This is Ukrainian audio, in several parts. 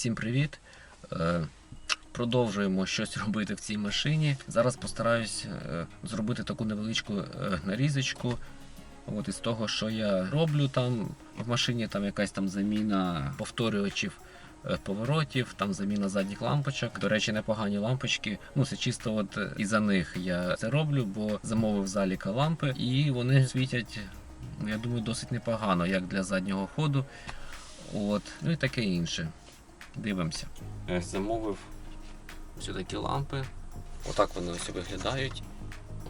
Всім привіт! Е, Продовжуємо щось робити в цій машині. Зараз постараюсь е, зробити таку невеличку е, нарізочку. От із того, що я роблю там в машині, там якась там заміна повторювачів поворотів, там заміна задніх лампочок. До речі, непогані лампочки. Ну це чисто от е, із-за них я це роблю, бо замовив заліка лампи, і вони світять, я думаю, досить непогано, як для заднього ходу. От, ну і таке інше. Дивимося. Замовив ось такі лампи. Отак вони ось виглядають.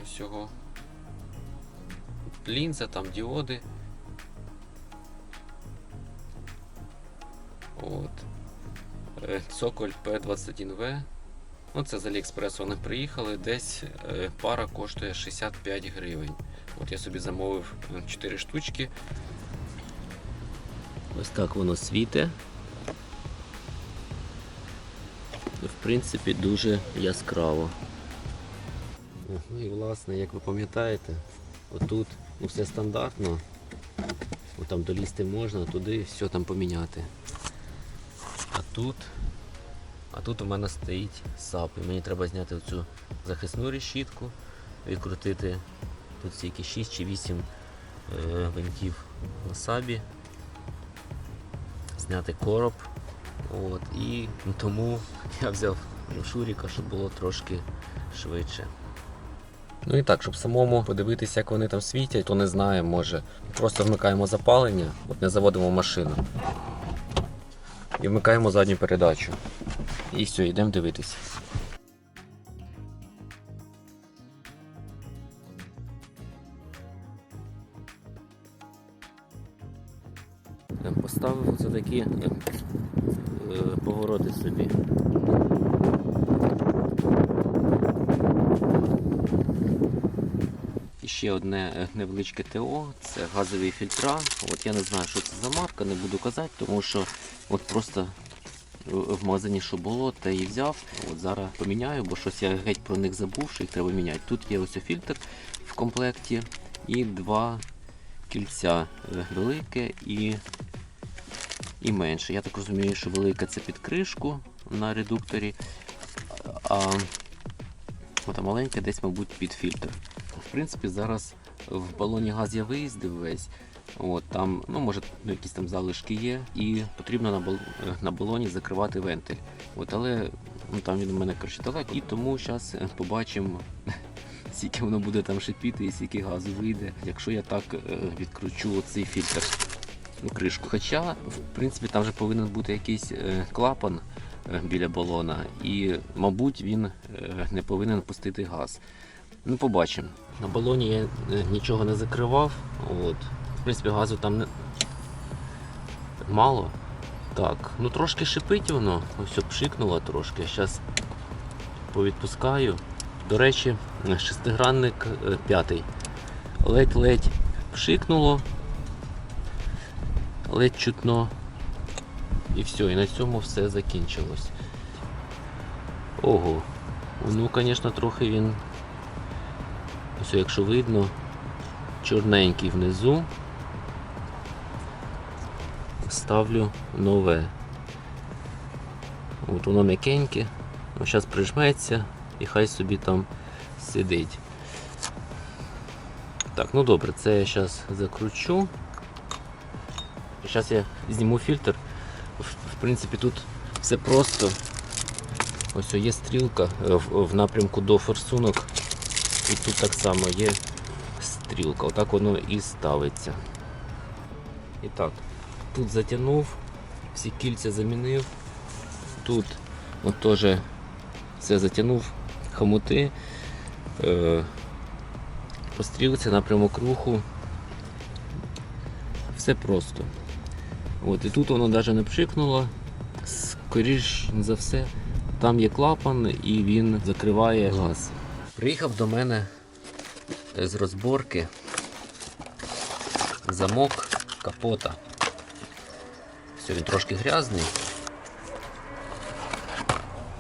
Ось цього. Лінза, там діоди. От. Е, Цоколь P21V. Ну, це з Аліекспресу вони приїхали. Десь е, пара коштує 65 гривень. От я собі замовив 4 штучки. Ось так воно світить. В принципі, дуже яскраво. Ну і власне, як ви пам'ятаєте, отут ну, все стандартно. От там долізти можна, туди все там поміняти. А тут, а тут у мене стоїть сап. І мені треба зняти цю захисну решітку, відкрутити тут стільки 6 чи 8 е, винтів на сабі, зняти короб. От, і тому я взяв Шуріка, щоб було трошки швидше. Ну і так, щоб самому подивитися, як вони там світять, то не знає, може. Просто вмикаємо запалення, от не заводимо машину. І вмикаємо задню передачу. І все, йдемо дивитися. Поставив оце такі е, повороти собі. Ще одне е, невеличке ТО, це газові фільтра. От я не знаю, що це за марка, не буду казати, тому що от просто в магазині що було, те і взяв. От зараз поміняю, бо щось я геть про них забув, що їх треба міняти. Тут є ось фільтр в комплекті і два кільця е, велике і, і менше. Я так розумію, що велике це під кришку на редукторі, а от, а маленьке десь, мабуть, під фільтр. В принципі, зараз в балоні газ я виїздив весь. От, там, ну, може, ну, якісь там залишки є, і потрібно на, бал... е, на балоні закривати вентиль. От, але ну, там він у мене коротше, далеко, і тому зараз побачимо, скільки воно буде там шипіти і скільки газу вийде, якщо я так е, відкручу цей фільтр, ну, кришку. Хоча, в принципі, там вже повинен бути якийсь е, клапан е, біля балона, і, мабуть, він не повинен пустити газ. Ну, побачимо. На балоні я нічого не закривав. От. В принципі, газу там не... мало. Так, ну трошки шипить воно, ось пшикнуло трошки. Зараз повідпускаю. До речі, шестигранник е, п'ятий. Ледь-ледь пшикнуло, ледь чутно. І все, і на цьому все закінчилось. Ого, ну, звісно, трохи він Ось якщо видно, чорненький внизу. Ставлю нове. От воно м'якеньке, зараз прижметься і хай собі там сидить. Так, ну добре, це я зараз закручу. Зараз я зніму фільтр. В, принципі, тут все просто. Ось є стрілка е, в, в напрямку до форсунок. І тут так само є стрілка, отак воно і ставиться. І так, тут затягнув, всі кільця замінив, тут от теж все затягнув, хомути, е, по стрілці, напрямок руху. Все просто. От, і тут воно навіть не пшикнуло, скоріш за все, там є клапан і він закриває газ. Приїхав до мене з розборки замок капота. Все, він трошки грязний,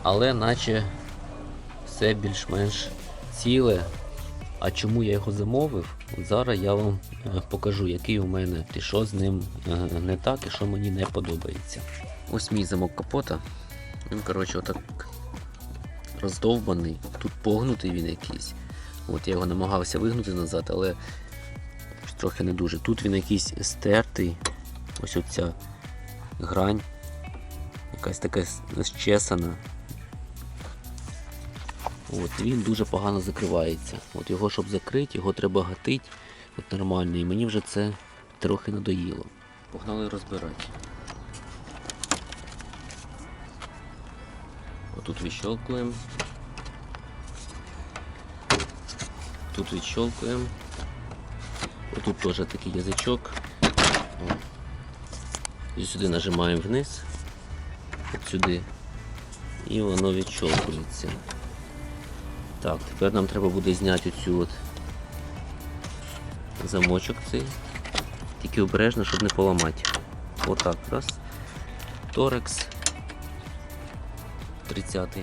але наче все більш-менш ціле. А чому я його замовив? Зараз я вам е, покажу, який у мене і що з ним е, не так, і що мені не подобається. Ось мій замок капота. Він, коротше, отак роздовбаний. Тут погнутий він якийсь. От я його намагався вигнути назад, але трохи не дуже. Тут він якийсь стертий. Ось оця грань. Якась така щесана. От, він дуже погано закривається. От його, щоб закрити, його треба гатити от нормально. І мені вже це трохи надоїло. Погнали розбирати. Отут відщелкуємо. Тут відщелкуємо. Отут теж такий язичок. І сюди нажимаємо вниз. От сюди. І воно відщолкується. Так, тепер нам треба буде зняти оцю от замочок цей. Тільки обережно, щоб не поламати. Отак, раз. Торекс. 30.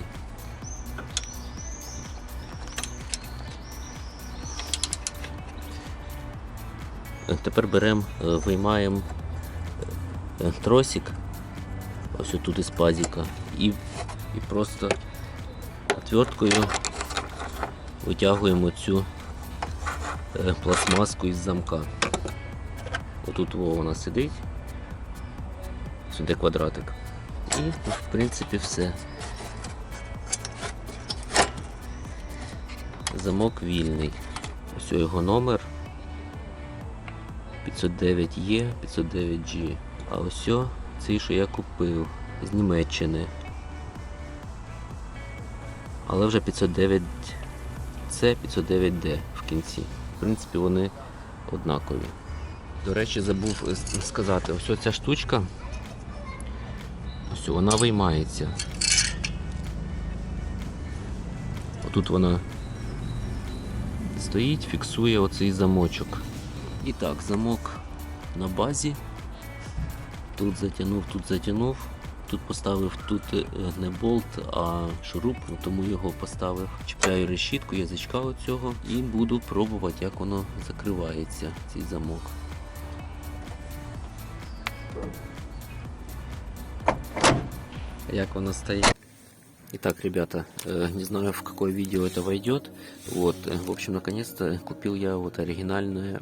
Е, Тепер беремо, виймаємо е, тросик, ось отут із пазіка, і, і просто отверткою витягуємо цю е, пластмаску із замка. Отут вона сидить, сюди квадратик. І в принципі все. Замок вільний. Ось його номер 509Е, 509G. А ось цей, що я купив з Німеччини. Але вже 509 це 509D в кінці. В принципі, вони однакові. До речі, забув сказати, ось ця штучка, ось вона виймається. Отут вона стоїть, фіксує оцей замочок. І так, замок на базі. Тут затягнув, тут затягнув. Тут поставив тут е, не болт, а шуруп, ну, тому його поставив. Чіпляю решітку язичка оцього і буду пробувати, як воно закривається, цей замок. Як воно стоїть. Итак, ребята, э, не знаю в какое видео это войдет. Вот, э, в общем, наконец-то купил я вот оригинальное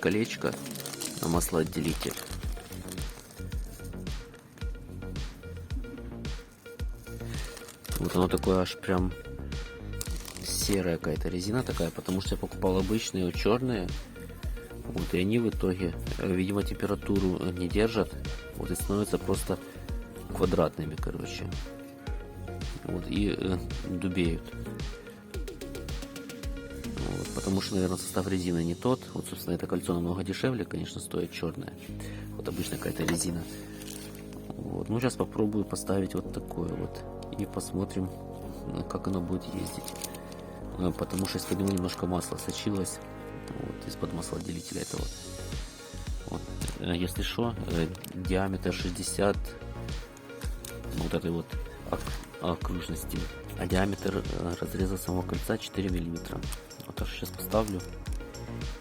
колечко на маслоотделитель. Вот оно такое аж прям серая какая-то резина такая, потому что я покупал обычные, вот черные. Вот, и они в итоге, э, видимо, температуру не держат. Вот и становятся просто квадратными, короче. Вот, и э, дубеют. Вот, потому что, наверное, состав резины не тот. Вот, собственно, это кольцо намного дешевле, конечно, стоит черное. Вот обычная какая-то резина. Вот. Ну, сейчас попробую поставить вот такое вот. И посмотрим, как оно будет ездить. Э, Потому что из-под него немножко масла сочилось. Вот, из-под маслоотделителя этого. Вот. Э, Если что, э, диаметр 60 вот этой вот ок- окружности. А диаметр разреза самого кольца 4 миллиметра. Вот так сейчас поставлю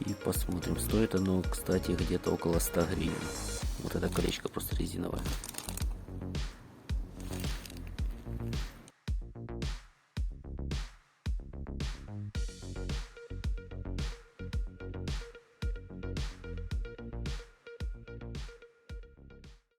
и посмотрим. Стоит оно, кстати, где-то около 100 гривен. Вот это колечко просто резиновое.